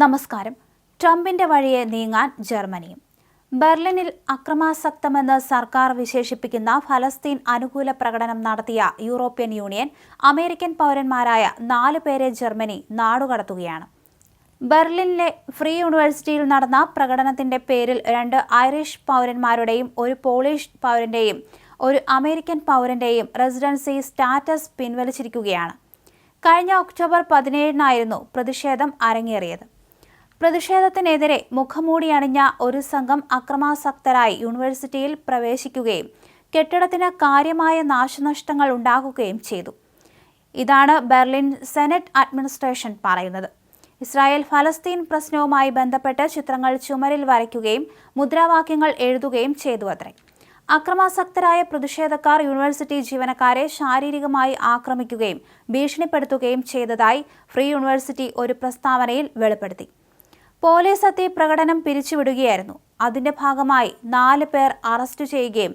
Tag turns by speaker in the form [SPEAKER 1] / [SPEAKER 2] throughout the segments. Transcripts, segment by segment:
[SPEAKER 1] നമസ്കാരം. ട്രംപിന്റെ വഴിയെ നീങ്ങാൻ ജർമ്മനിയും. ബെർലിനിൽ അക്രമാസക്തമെന്ന് സർക്കാർ വിശേഷിപ്പിക്കുന്ന ഫലസ്തീൻ അനുകൂല പ്രകടനം നടത്തിയ യൂറോപ്യൻ യൂണിയൻ അമേരിക്കൻ പൗരന്മാരായ നാല് പേരെ ജർമ്മനി നാടുകടത്തുകയാണ്. ബെർലിനിലെ ഫ്രീ യൂണിവേഴ്സിറ്റിയിൽ നടന്ന പ്രകടനത്തിന്റെ പേരിൽ രണ്ട് ഐറിഷ് പൗരന്മാരുടെയും ഒരു പോളിഷ് പൗരന്റെയും ഒരു അമേരിക്കൻ പൗരന്റെയും റെസിഡൻസി സ്റ്റാറ്റസ് പിൻവലിച്ചിരിക്കുകയാണ്. കഴിഞ്ഞ ഒക്ടോബർ പതിനേഴിനായിരുന്നു പ്രതിഷേധം അരങ്ങേറിയത്. പ്രതിഷേധത്തിനെതിരെ മുഖംമൂടി അണിഞ്ഞ ഒരു സംഘം അക്രമാസക്തരായി യൂണിവേഴ്സിറ്റിയിൽ പ്രവേശിക്കുകയും കെട്ടിടത്തിന് കാര്യമായ നാശനഷ്ടങ്ങൾ ഉണ്ടാകുകയും ചെയ്തു. ഇതാണ് ബെർലിൻ സെനറ്റ് അഡ്മിനിസ്ട്രേഷൻ പറയുന്നത്. ഇസ്രായേൽ ഫലസ്തീൻ പ്രശ്നവുമായി ബന്ധപ്പെട്ട് ചിത്രങ്ങൾ ചുമരിൽ വരയ്ക്കുകയും മുദ്രാവാക്യങ്ങൾ എഴുതുകയും ചെയ്തു അത്രേ. അക്രമാസക്തരായ പ്രതിഷേധക്കാർ യൂണിവേഴ്സിറ്റി ജീവനക്കാരെ ശാരീരികമായി ആക്രമിക്കുകയും ഭീഷണിപ്പെടുത്തുകയും ചെയ്തതായി ഫ്രീ യൂണിവേഴ്സിറ്റി ഒരു പ്രസ്താവനയിൽ വെളിപ്പെടുത്തി. പോലീസ് എത്തി പ്രകടനം പിരിച്ചുവിടുകയായിരുന്നു. അതിന്റെ ഭാഗമായി നാല് പേർ അറസ്റ്റ് ചെയ്യുകയും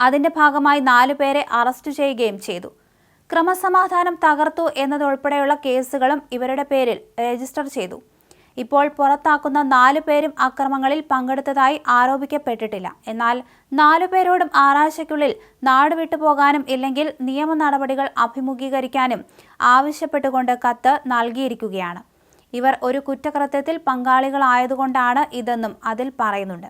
[SPEAKER 1] അതിന്റെ ഭാഗമായി നാലു പേരെ അറസ്റ്റ് ചെയ്യുകയും ചെയ്തു. ക്രമസമാധാനം തകർത്തു എന്നതുൾപ്പെടെയുള്ള കേസുകളും ഇവരുടെ പേരിൽ രജിസ്റ്റർ ചെയ്തു. ഇപ്പോൾ പുറത്താക്കുന്ന നാലു പേരും അക്രമങ്ങളിൽ പങ്കെടുത്തതായി ആരോപിക്കപ്പെട്ടിട്ടില്ല. എന്നാൽ നാലു പേരോടും ആറാഴ്ചയ്ക്കുള്ളിൽ നാട് പോകാനും ഇല്ലെങ്കിൽ നിയമ നടപടികൾ അഭിമുഖീകരിക്കാനും ആവശ്യപ്പെട്ടുകൊണ്ട് കത്ത് നൽകിയിരിക്കുകയാണ്. ഇവർ ഒരു കുറ്റകൃത്യത്തിൽ പങ്കാളികളായതുകൊണ്ടാണ് ഇതെന്നും അതിൽ പറയുന്നുണ്ട്.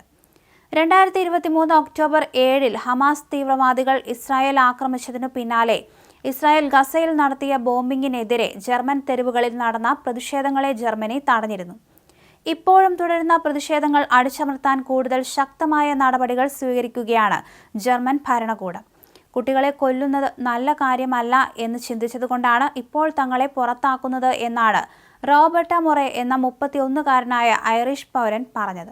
[SPEAKER 1] രണ്ടായിരത്തി ഇരുപത്തി മൂന്ന് ഒക്ടോബർ ഏഴിൽ ഹമാസ് തീവ്രവാദികൾ ഇസ്രായേൽ ആക്രമിച്ചതിനു പിന്നാലെ ഇസ്രായേൽ ഗസയിൽ നടത്തിയ ബോംബിങ്ങിനെതിരെ ജർമ്മൻ തെരുവുകളിൽ നടന്ന പ്രതിഷേധങ്ങളെ ജർമ്മനി തടഞ്ഞിരുന്നു. ഇപ്പോഴും തുടരുന്ന പ്രതിഷേധങ്ങൾ അടിച്ചമർത്താൻ കൂടുതൽ ശക്തമായ നടപടികൾ സ്വീകരിക്കുകയാണ് ജർമ്മൻ ഭരണകൂടം. കുട്ടികളെ കൊല്ലുന്നത് നല്ല കാര്യമല്ല എന്ന് ചിന്തിച്ചതുകൊണ്ടാണ് ഇപ്പോൾ തങ്ങളെ പുറത്താക്കുന്നത് എന്നാണ് റോബർട്ട മൊറെ എന്ന മുപ്പത്തിയൊന്നുകാരനായ ഐറിഷ് പൗരൻ പറഞ്ഞത്.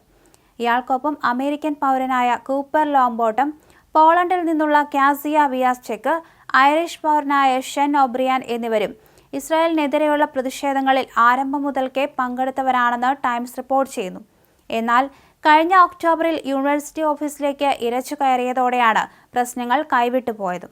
[SPEAKER 1] ഇയാൾക്കൊപ്പം അമേരിക്കൻ പൗരനായ കൂപ്പർ ലോംബോട്ടം പോളണ്ടിൽ നിന്നുള്ള കാസിയ വിയാസ്ചെക്ക് ഐറിഷ് പൗരനായ ഷെൻ ഒബ്രിയാൻ എന്നിവരും ഇസ്രായേലിനെതിരെയുള്ള പ്രതിഷേധങ്ങളിൽ ആരംഭം മുതൽക്കേ പങ്കെടുത്തവരാണെന്ന് ടൈംസ് റിപ്പോർട്ട് ചെയ്യുന്നു. എന്നാൽ കഴിഞ്ഞ ഒക്ടോബറിൽ യൂണിവേഴ്സിറ്റി ഓഫീസിലേക്ക് ഇരച്ചു കയറിയതോടെയാണ് പ്രശ്നങ്ങൾ കൈവിട്ടു പോയത്